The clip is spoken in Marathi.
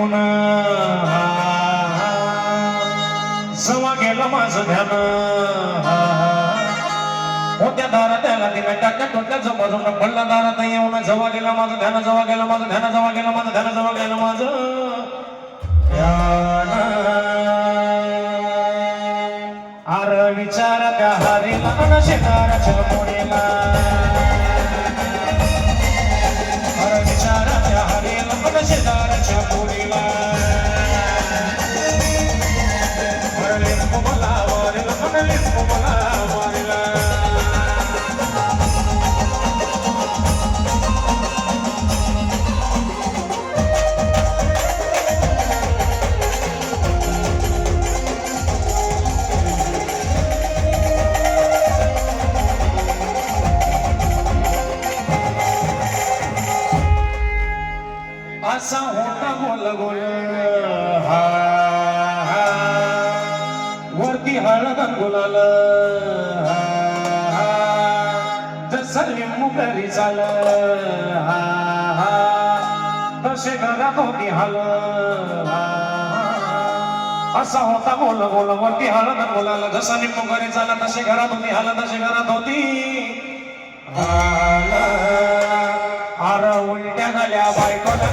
येऊन सवा गेला जवा गेलं माझं ध्यान. होत्या दारात त्याला दिला टाक्या टोक्याचं बाजून पडला दारात येऊन. जवा गेला माझं ध्यान जवा गेलं माझं ध्यान जवा गेला माझं ध्यान जवा गेलं माझं ध्यान. आर विचार त्या हरिला शेतारा शेजाराच्या असा होता गोल गोल हा हा. वरती हळद गुलाल हा, हा. जसं लिंबू घरी चाल हा, हा. तसे घरात होती हाल हा, असा होता बोल बोल वरती हळद बोलाल जसा लिंबू घरी चाल तसे घरात होती हाल तसे घरात होती हाल. अरे उलट्या झाल्या बायकोला